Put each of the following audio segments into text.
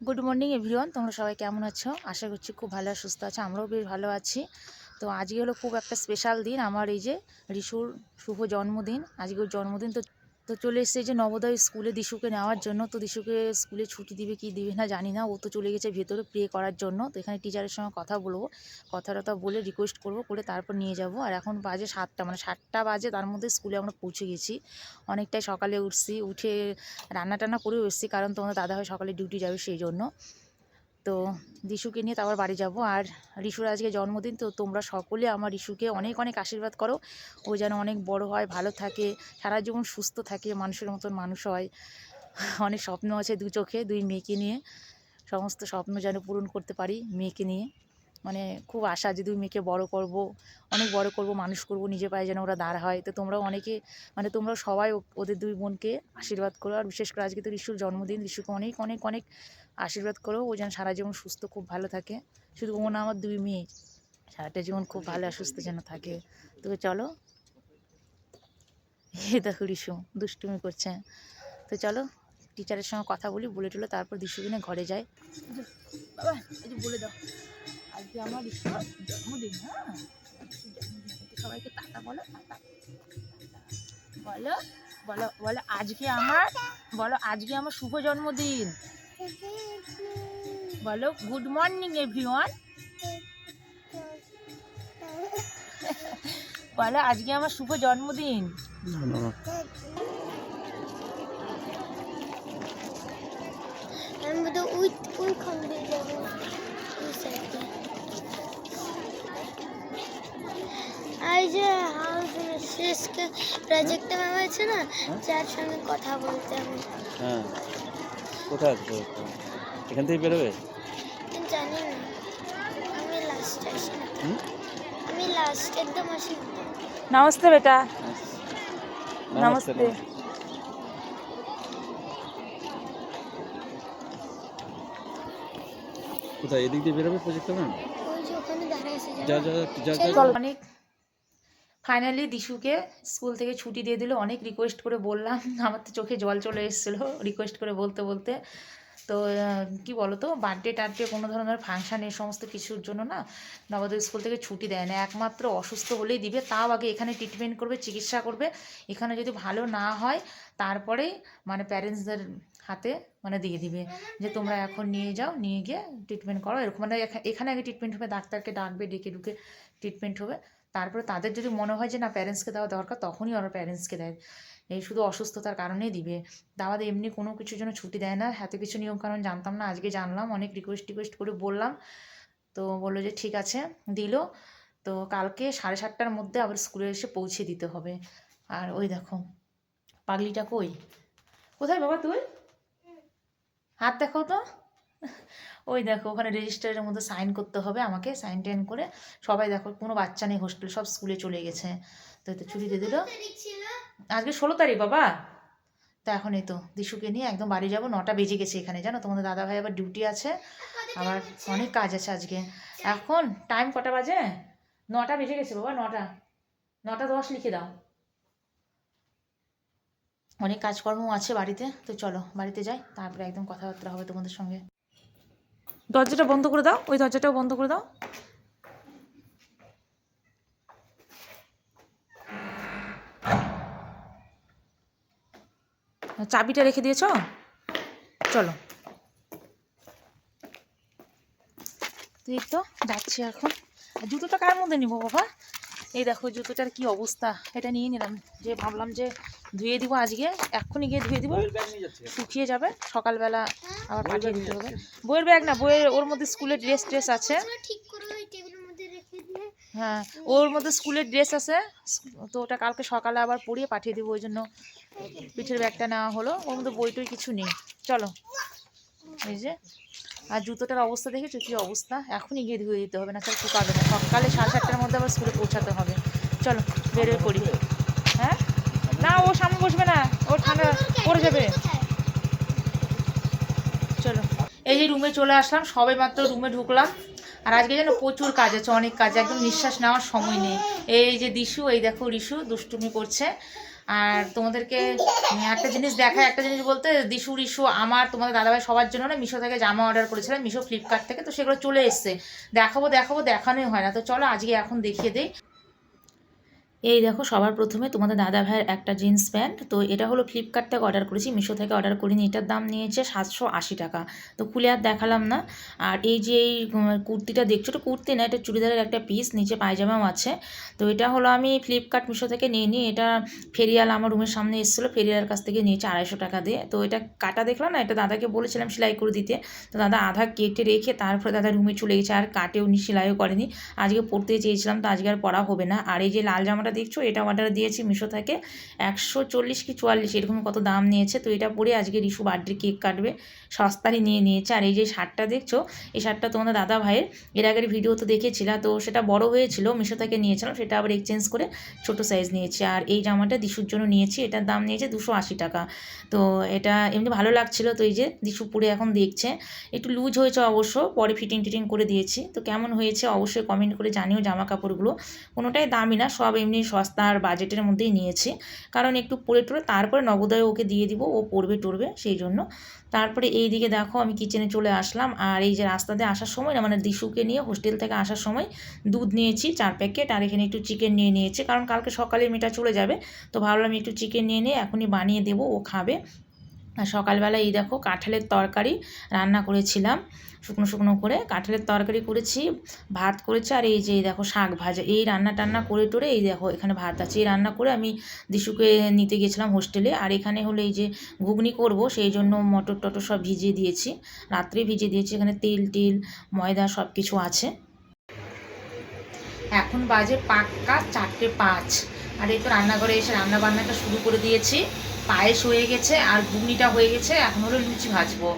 Good morning everyone তোমরা সবাই কেমন আছো? আশা করছি খুব ভালো সুস্থ আছো। আমরাও বেশ ভালো আছি। তো আজকে হলো খুব একটা স্পেশাল দিন। আমার এই যে রিশুর শুভ জন্মদিন। আজকে ওর জন্মদিন তো তো চলে এসেছে যে নবোদয় স্কুলে দিশুকে নেওয়ার জন্য। তো দিশুকে স্কুলে ছুটি দিবে কি দিবে না জানি না। ও তো চলে গেছে ভেতরে প্রে করার জন্য। তো এখানে টিচারের সঙ্গে কথা বলব। কথা টথা বলে রিকোয়েস্ট করব, করে তারপর নিয়ে যাব। আর এখন বাজে সাতটা মানে সাতটা বাজে, তার মধ্যে স্কুলে আমরা পৌঁছে গেছি। অনেকটাই সকালে উঠছি, উঠে রান্না টান্না করেও এসেছি, কারণ তোমাদের দাদাভাই সকালে ডিউটি যাবে সেই জন্য। তো রিশুকে নিয়ে তারপর বাড়ি যাব। আর রিশুর আজকে জন্মদিন, তো তোমরা সকলে আমার রিশুকে অনেক অনেক আশীর্বাদ করো। ও যেন অনেক বড় হয়, ভালো থাকে, সারা জীবন সুস্থ থাকে, মানুষের মতন মানুষ হয়। অনেক স্বপ্ন আছে দু চোখে, দুই মেয়েকে নিয়ে। সমস্ত স্বপ্ন যেন পূরণ করতে পারি মেয়েকে নিয়ে। মানে খুব আশা যে দুই মেয়েকে বড় করব, অনেক বড় করব, মানুষ করব, নিজে পায়ে যেন ওরা দাঁড় হয়। তো তোমরাও অনেকে মানে তোমরা সবাই ওদের দুই বোনকে আশীর্বাদ করো। আর বিশেষ করে আজকে তো ঋষুর জন্মদিন ঋষুকে অনেক অনেক অনেক আশীর্বাদ করো, ও যেন সারা জীবন সুস্থ, খুব ভালো থাকে। শুধু ও না, আমার দুই মেয়ে। সারাটা জীবন খুব ভালো আর সুস্থ যেন থাকে। তো চলো। দেখো ঋষু দুষ্টুমি করছে। তো চলো, টিচারের সঙ্গে কথা বলি, বলে টুলে তারপর দিশু কিনে ঘরে যাই বলে দাও। আজকে আমার জন্মদিন হ্যাঁ? সবাইকে টাটা বলো বলো বলো বলো, আজকে আমার, বলো, আজকে আমার শুভ জন্মদিন। বলো গুড মর্নিং এভরিওয়ান বলো আজকে আমার শুভ জন্মদিন। এই যে হাউস শেষকে প্রজেক্টে আছে না যার সঙ্গে কথা বলতে হবে। হ্যাঁ। কোথায় আছে এখান থেকে বেরোবে? জানি না। আমি লাস্ট আমি লাস্ট একদম আসি নমস্তে বেটা। নমস্তে। কোথায়? এদিক দিয়ে বেরোবে প্রজেক্টটা ম্যাম যা যা যা যা অনেক ফাইনালি দিশুকে স্কুল থেকে ছুটি দিয়ে দিল। অনেক রিকোয়েস্ট করে বললাম। আমার তো চোখে জল চলে এসেছিল রিকোয়েস্ট করে বলতে বলতে। তো কি বলো তো বার্থডে টার্থডে কোনো ধরনের ফাংশান এই সমস্ত কিছুর জন্য না নবোদয় স্কুল থেকে ছুটি দেয় না। একমাত্র অসুস্থ হলেই দিবে। তাও আগে এখানে ট্রিটমেন্ট করবে, চিকিৎসা করবে। এখানে যদি ভালো না হয় তারপরেই মানে প্যারেন্টসদের হাতে মানে দিয়ে দিবে যে তোমরা এখন নিয়ে যাও, নিয়ে গিয়ে ট্রিটমেন্ট করো। এরকম মানে এখা- এখানে আগে ট্রিটমেন্ট হবে, ডাক্তারকে ডাকবে, ডেকে ডুকে ট্রিটমেন্ট হবে। তারপরে তাদের যদি মনে হয় যে না প্যারেন্টসকে দেওয়া দরকার তখনই ওরা প্যারেন্টসকে দেয়। এই শুধু অসুস্থতার কারণেই দিবে। দাওয়াতে এমনি কোনো কিছুর জন্য ছুটি দেয় না। এত কিছু নিয়মকানুন জানতাম না আজকে জানলাম অনেক রিকোয়েস্ট টিকোয়েস্ট করে বললাম। তো বলল যে ঠিক আছে দিল। তো কালকে সাড়ে সাতটার মধ্যে আবার স্কুলে এসে পৌঁছে দিতে হবে। আর ওই দেখো পাগলিটা কই? কোথায় বাবা তুই? হাত দেখো তো। ওই দেখো ওখানে রেজিস্টারের মধ্যে সাইন করতে হবে আমাকে সাইন টাইন করে সবাই দেখো কোনো বাচ্চা নেই হোস্টেল সব স্কুলে চলে গেছে। তো এই তো ছুটি দিয়ে দিল। আজকে ষোলো তারিখ বাবা। তা এখন এই তো দিশুকে নিয়ে একদম বাড়ি যাব নটা বেজে গেছে এখানে জানো? তোমাদের দাদা ভাই আবার ডিউটি আছে আবার অনেক কাজ আছে আজকে। এখন টাইম কটা বাজে? নটা বেজে গেছে বাবা নটা। নটা দশ লিখে দাও। অনেক কাজকর্ম আছে বাড়িতে তো চলো বাড়িতে যাই তারপরে একদম কথাবার্তা হবে তোমাদের সঙ্গে। দরজাটা বন্ধ করে দাও ওই দরজাটাও বন্ধ করে দাও। চাবিটা রেখে দিয়েছ? চলো। তুই তো যাচ্ছি এখন। জুতোটা কার মধ্যে নিবো বাবা? এই দেখো জুতোটার কি অবস্থা। এটা নিয়ে নিলাম। যে ভাবলাম যে ধুয়ে দিব আজকে এক্ষুনি গিয়ে ধুয়ে দিব। শুকিয়ে যাবে। সকালবেলা আবার পাঠিয়ে দিতে হবে। বইয়ের ব্যাগ না বইয়ের ওর মধ্যে স্কুলের ড্রেস ট্রেস আছে। তোমরা ঠিক করে ওই টেবিলের মধ্যে রেখে দিয়ে হ্যাঁ ওর মধ্যে স্কুলের ড্রেস আছে। তো ওটা কালকে সকালে আবার পরিয়ে পাঠিয়ে দেবো ওই জন্য পিঠের ব্যাগটা নেওয়া হলো। ওর মধ্যে বই টই কিছু নেই। চলো। এই যে আর জুতোটার অবস্থা দেখেছ? কী অবস্থা? এখনই গিয়ে ধুয়ে দিতে হবে না স্যার শুকাবে না। সকালে সাড়ে সাতটার মধ্যে আবার স্কুলে পৌঁছাতে হবে। চলো বেরোয় পড়ি। হ্যাঁ? না ও সামনে বসবে না। ও ঠান্ডা পড়ে যাবে। এই যে রুমে চলে আসলাম, সবে মাত্র রুমে ঢুকলাম। আর আজকে যেন প্রচুর কাজ আছে, অনেক কাজ, একদম নিঃশ্বাস নেওয়ার সময় নেই। এই যে দিশু, এই দেখো রিশু, দুষ্টুমি করছে। আর তোমাদেরকে একটা জিনিস দেখা একটা জিনিস বলতে, দিশু, রিশু, আমার, তোমাদের দাদাভাই সবার জন্য না মিশো থেকে জামা অর্ডার করেছিলাম, মিশো, ফ্লিপকার্ট থেকে, তো সেগুলো চলে এসছে। দেখাবো দেখাবো, দেখানোই হয় না। তো চলো আজকে এখন দেখিয়ে দিই। এই দেখো সবার প্রথমে তোমাদের দাদা ভাইয়ের একটা জিন্স প্যান্ট, তো এটা হলো ফ্লিপকার্ট থেকে অর্ডার করেছি মিশো থেকে অর্ডার করিনি, এটার দাম নিয়েছে সাতশো আশি টাকা। তো খুলে আর দেখালাম না। আর এই যে এই কুর্তিটা দেখছ তো কুর্তি না, এটা চুড়িদারের একটা পিস নিচে পায়জামাও আছে। তো এটা হলো আমি ফ্লিপকার্ট মিশো থেকে নিয়ে নিই এটা ফেরিয়াল আমার রুমের সামনে এসেছিল ফেরিয়ার কাছ থেকে নিয়েছে আড়াইশো টাকা দিয়ে। তো এটা কাটা দেখলাম না, এটা দাদাকে বলেছিলাম সেলাই করে দিতে। তো দাদা আধা কেটে রেখে তারপরে দাদা রুমে চলে গেছে, আর কাটেও নি, সেলাইও করেনি। আজকে পড়তে চেয়েছিলাম, তো আজকে আর পড়া হবে না। আর এই যে লাল জামাটা দেখছ, এটা অর্ডার দিয়েছি, মিশো থেকে একশো চল্লিশ কি চুয়াল্লিশ, এরকম কত দাম নিয়েছে। তো এটা পরে আজকে রিশু বার্থডে কেক কাটবে সস্তারই নিয়ে নিয়েছে। আর এই যে শার্টটা দেখছ, এই শার্টটা তোমাদের দাদা ভাইয়ের, এর আগের ভিডিও তো দেখেছিলা, তো সেটা বড় হয়েছিল, মিশো থেকে নিয়েছিলাম, সেটা আবার এক্সচেঞ্জ করে ছোট সাইজ নিয়েছি। আর এই জামাটা দিশুর জন্য নিয়েছি, এটার দাম নিয়েছে দুশো আশি টাকা। তো এটা এমনি ভালো লাগছিল, তো এই যে দিশু পরে এখন দেখছে। একটু লুজ হয়েছে অবশ্য, পরে ফিটিং টিটিং করে দিয়েছি। তো কেমন হয়েছে অবশ্যই কমেন্ট করে জানিও জামা কাপড়গুলো কোনোটাই দামি না, সব এমনি সস্তা আর বাজেটের মধ্যেই নিয়েছি। কারণ একটু পরে টরে, তারপরে নগদায় ওকে দিয়ে দিব, ও পড়বে টরবে সেই জন্য। তারপরে এই দিকে দেখো, আমি কিচেনে চলে আসলাম। আর এই যে রাস্তাতে আসার সময় না মানে দিশুকে নিয়ে হোস্টেল থেকে আসার সময় দুধ নিয়েছি, চার প্যাকেট আর এখানে একটু চিকেন নিয়ে নিয়েছি। কারণ কালকে সকালে মেয়েটা চলে যাবে, তো ভাবলাম একটু চিকেন নিয়ে নিয়ে এখনই বানিয়ে দেবো, ও খাবে। সকালবেলা এই দেখো কাঁঠালের তরকারি রান্না করেছিলাম, শুকনো শুকনো করে। কাঁঠালের তরকারি করেছি, ভাত করেছি, আর এই যে দেখো শাক ভাজা। এই রান্না টান্না করে টোরে এই দেখো এখানে ভাত আছে। এই রান্না করে আমি দিশুকে নিতে গেছিলাম হোস্টেলে। আর এখানে হলো এই যে ঘুগনি করব, সেই জন্য মটর টটর সব ভিজিয়ে দিয়েছি। রাত্রে ভিজিয়ে দিয়েছি, এখানে তেল টিল, ময়দা সব কিছু আছে। এখন বাজে পাক্কা চারটে পাঁচ। আর এই তো রান্নাঘরে এসে রান্না বান্নাটা শুরু করে দিয়েছি। পায়েস হয়ে গেছে আর ঘুগনিটা হয়ে গেছে, এখন হলো লুচি ভাজবো।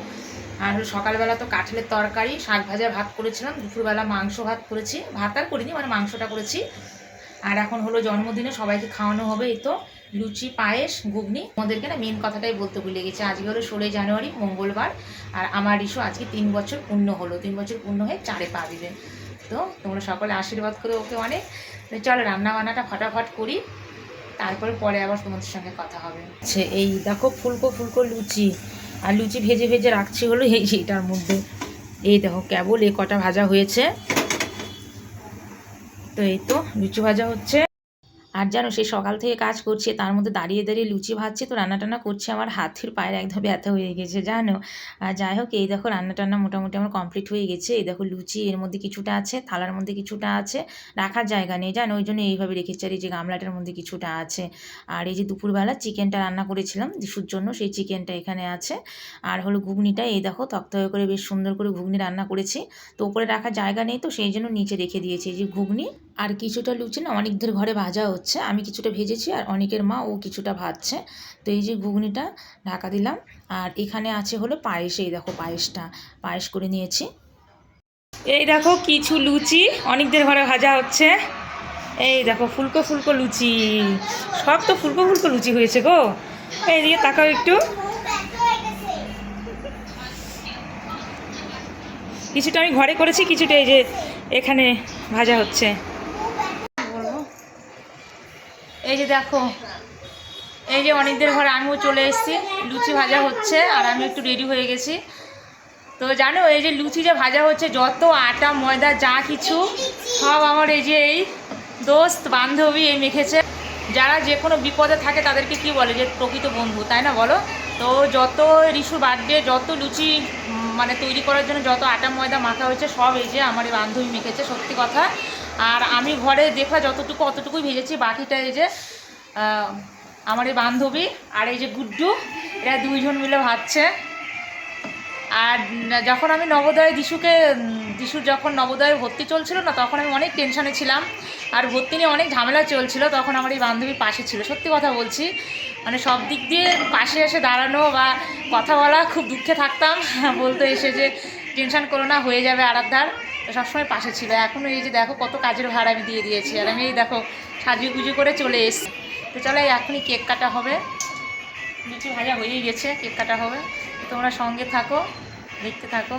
আর হলো সকালবেলা তো কাঁঠালের তরকারি, শাক ভাজা ভাত করেছিলাম, দুপুরবেলা মাংস ভাত করেছি। ভাত আর করিনি মানে মাংসটা করেছি। আর এখন হলো জন্মদিনে সবাইকে খাওয়ানো হবে, এই তো লুচি, পায়েস, ঘুগনি। আমাদেরকে না মেন কথাটাই বলতে ভুলে গেছে, আজকে হলো ষোলোই জানুয়ারি, মঙ্গলবার। আর আমার ইস্যু আজকে তিন বছর পূর্ণ হলো, তিন বছর পূর্ণ হয়ে চারে পা দিবে। তো তোমরা সকলে আশীর্বাদ করে ওকে অনেক। চলো রান্না বান্নাটা ফটাফট করি। তারপরে পরে আবার তোমাদের সঙ্গে কথা হবে। আচ্ছা এই দেখো ফুলকো ফুলকো লুচি। আর লুচি ভেজে ভেজে রাখছি হলো এই এইটার মধ্যে। এই দেখো কেবল এ কটা ভাজা হয়েছে। তো এই তো, লুচি ভাজা হচ্ছে। আর জানো, সে সকাল থেকে কাজ করছে, তার মধ্যে দাঁড়িয়ে দাঁড়িয়ে লুচি ভাজছে, তো রান্না টান্না করছে, আমার হাতের পায়ের একদম ব্যথা হয়ে গেছে, জানো। আর যাই হোক, এই দেখো রান্না টান্না মোটামুটি আমার কমপ্লিট হয়ে গেছে। এই দেখো লুচি, এর মধ্যে কিছুটা আছে, থালার মধ্যে কিছুটা আছে, রাখার জায়গা নেই, জানো, ওই জন্য এইভাবে রেখেছি। আর এই যে গামলাটার মধ্যে কিছুটা আছে, আর এই যে দুপুরবেলা চিকেনটা রান্না করেছিলাম, দিশুর জন্য, সেই চিকেনটা এখানে আছে। আর হলো ঘুগনিটা, এই দেখো, তক্তয় করে বেশ সুন্দর করে ঘুগনি রান্না করেছি। তো ওপরে রাখার জায়গা নেই, তো সেই জন্য নিচে রেখে দিয়েছি। এই যে ঘুগনি আর কিছুটা লুচি না, অনেকদের ঘরে ভাজা হচ্ছে আমি কিছুটা ভেজেছি আর অনেকের মা ও কিছুটা ভাজছে। তো এই যে ঘুগনিটা ঢাকা দিলাম। আর এখানে আছে হলো পায়েস, এই দেখো পায়েসটা। পায়েস করে নিয়েছি। এই দেখো কিছু লুচি, অনেকদের ঘরে ভাজা হচ্ছে। এই দেখো ফুলকো ফুলকো লুচি। সব তো ফুলকো ফুলকো লুচি হয়েছে গো। এই দিয়ে তাকাও একটু। কিছুটা আমি ঘরে করেছি, কিছুটা এই যে এখানে ভাজা হচ্ছে বলব এই যে দেখো, এই যে অনেকদের ঘরে আমিও চলে এসেছি। লুচি ভাজা হচ্ছে আর আমি একটু রেডি হয়ে গেছি। তো জানো, এই যে লুচি যে ভাজা হচ্ছে, যত আটা, ময়দা, যা কিছু, সব আমার এই যে এই দোস্ত বান্ধবী এই মেখেছে। যারা যে কোনো বিপদে থাকে তাদেরকে কি বলে যে প্রকৃত বন্ধু, তাই না বলো? তো যত রিসুর বার্থডে যত লুচি মানে তৈরি করার জন্য যত আটা, ময়দা মাখা হয়েছে, সব এই যে আমার এই বান্ধবী মেখেছে, সত্যি কথা। আর আমি ঘরে দেখা যতটুকু অতটুকুই ভেজেছি, বাকিটা এই যে আমার এই বান্ধবী আর এই যে গুড্ডু, এরা দুইজন মিলে ভাবছে আর যখন আমি নবোদয় দিশুকে দিশুর যখন নবোদয়ে ভর্তি চলছিল না, তখন আমি অনেক টেনশনে ছিলাম। আর ভর্তি নিয়ে অনেক ঝামেলা চলছিল, তখন আমার এই বান্ধবীর পাশে ছিল। সত্যি কথা বলছি মানে সব দিক দিয়ে পাশে এসে দাঁড়ানো বা কথা বলা, খুব দুঃখে থাকতাম। বলতো এসে যে, টেনশন করো না, হয়ে যাবে আরাধ্যার। সবসময় পাশে ছিল। এখনও এই যে দেখো কত কাজের ভার আমি দিয়ে দিয়েছি। আর আমি এই দেখো সাজিয়ে গুজু করে চলে এসছি। তো চলো এখনই কেক কাটা হবে। লুচি ভাজা হয়েই গেছে, কেক কাটা হবে। তোমরা সঙ্গে থাকো, দেখতে থাকো।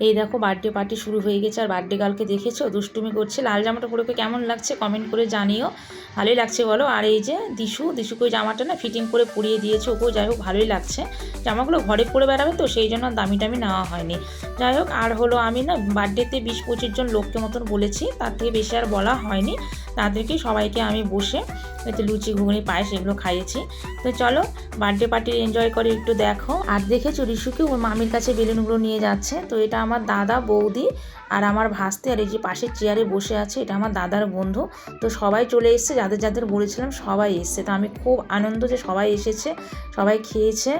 এই দেখো বার্থডে পার্টি শুরু হয়ে গেছে আর বার্থডে গার্লকে দেখেছ? দুষ্টুমি করছে। লাল জামাটা পরে কেমন লাগছে? কমেন্ট করে জানিও। ভালোই লাগছে বলো। আর এই যে দিশু দিশুকে জামাটা না ফিটিং করে পরিয়ে দিয়েছে। ওকেও যাই হোক, ভালোই লাগছে। জামাগুলো ঘরে পরে বেড়াবে তো, সেই জন্য দামি টামি নেওয়া হয়নি। যাই হোক, আর হলো আমি না বার্থডেতে বিশ পঁচিশ জন লোককে মতন বলেছি। তার থেকে বেশি আর বলা হয়নি। তাদেরকে সবাইকে আমি বসে এতে লুচি, ঘুগনি, পায়েস এগুলো খাইয়েছি। তো চলো বার্থডে পার্টি এনজয় করে একটু দেখো। আর দেখেছ রিশুকে ওর মামির কাছে বেলুনগুলো নিয়ে যাচ্ছে। তো এটা আমার দাদা বৌদি আর আমার ভাস্তে আর এই যে পাশের চেয়ারে বসে আছে এটা আমার দাদার বন্ধু। তো সবাই চলে এসছে যাদের যাদের বলেছিলাম সবাই এসছে। তো আমি খুব আনন্দ যে সবাই এসেছে সবাই খেয়েছে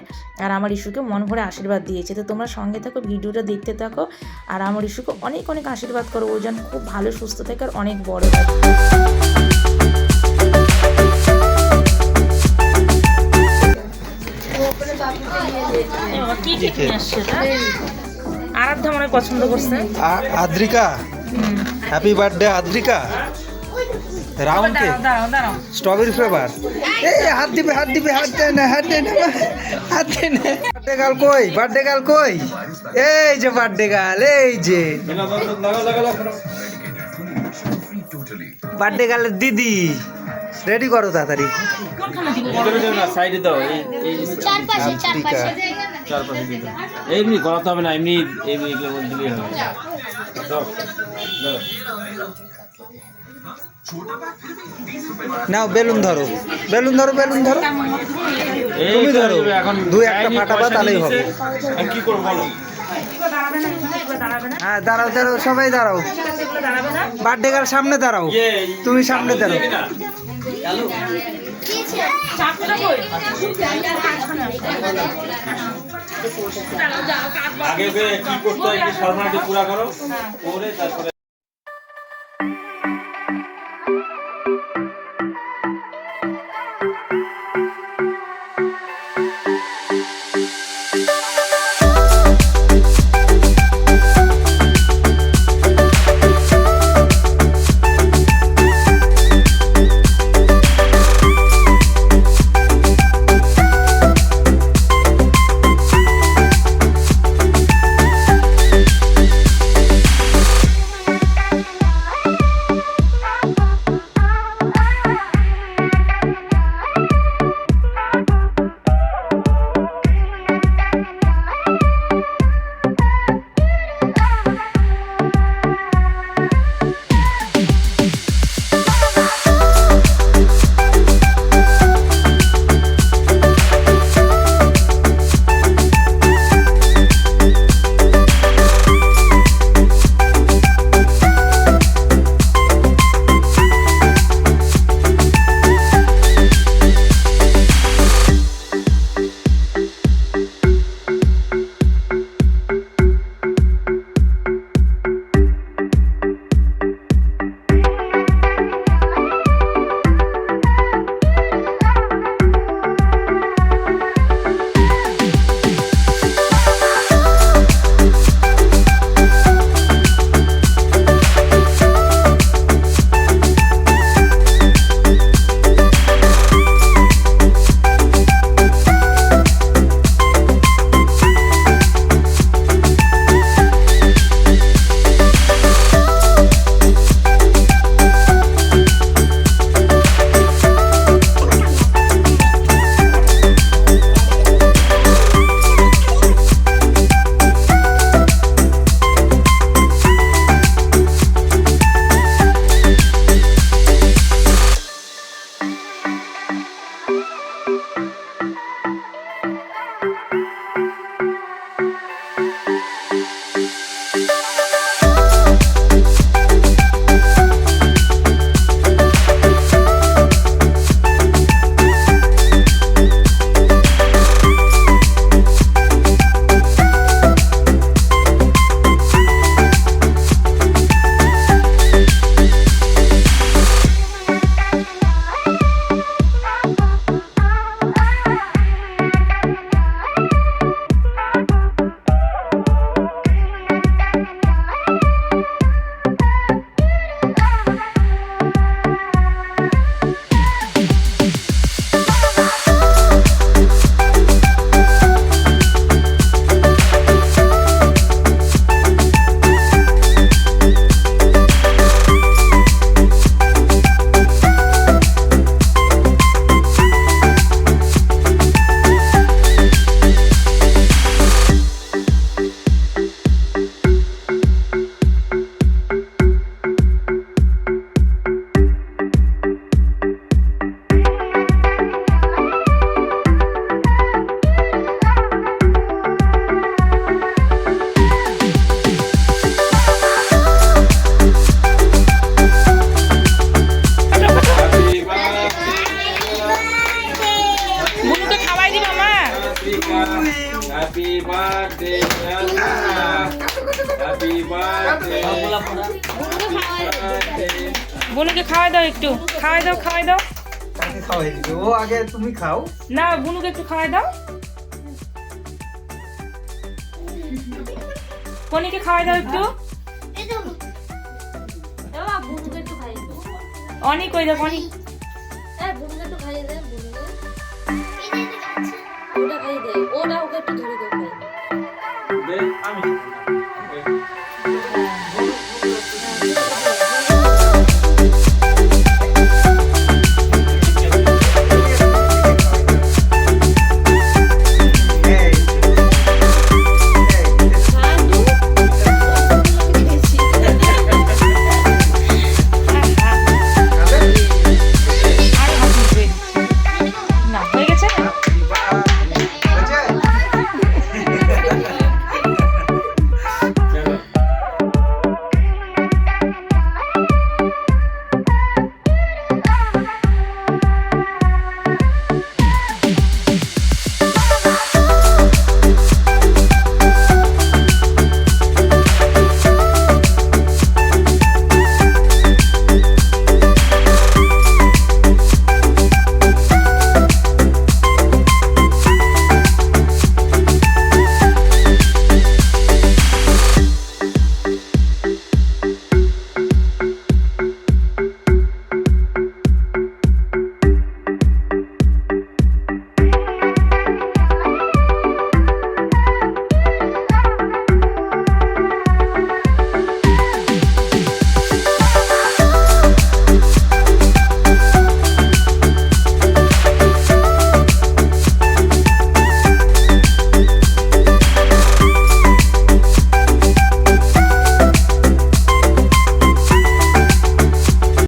আর আমার ইস্যুকে মন ভরে আশীর্বাদ দিয়েছে। তো তোমরা সঙ্গে থাকো ভিডিওটা দেখতে থাকো আর আমার ইস্যুকে অনেক অনেক আশীর্বাদ করো। ও যেন খুব ভালো সুস্থ থাকে আর অনেক বড় থাকে। কি কি নিয়ে আসছে? আরাধ্যা মনে পছন্দ করছে। Adrika? Happy birthday Adrika. Round কে? দাঁড়াও দাঁড়াও দাঁড়াও। স্ট্রবেরি ফ্লেভার এই হাত দিবে হাত দিবে হাত দেয় না হাত দেয় না হাত দেয় না। বার্থডে গাল কই? বার্থডে গাল কই? এই যে বার্থডে গাল এই যে। বার্থডে গালের দিদি। রেডি করো তাড়াতাড়ি। এই- এমনি গলাতে হবে না এমনি হবে। নাও, বেলুন ধরো বেলুন ধরো বেলুন ধরো তুমি ধরো। এখন দুই একটা ফাটাবা তাহলেই হবে। কি করব বলো হ্যাঁ দাঁড়াও দাঁড়াও, সবাই দাঁড়াও বার্থডে গাল সামনে দাঁড়াও তুমি সামনে দাঁড়াও আগে কি করতে হয় শর্মাটি পুরা করো করে তারপরে বার্থডে হ্যাপি বার্থডে বুনুকে খাওয়াই দাও একটু। খাওয়াই দাও খাওয়াই দাও। ও আগে তুমি খাও। না বুনুকে একটু খাওয়াই দাও। কনিকে খাওয়াই দাও একটু। দাও। অনেক ওই দেখো অনেক। দে ওটা ওকে একটু ধরে দে আমি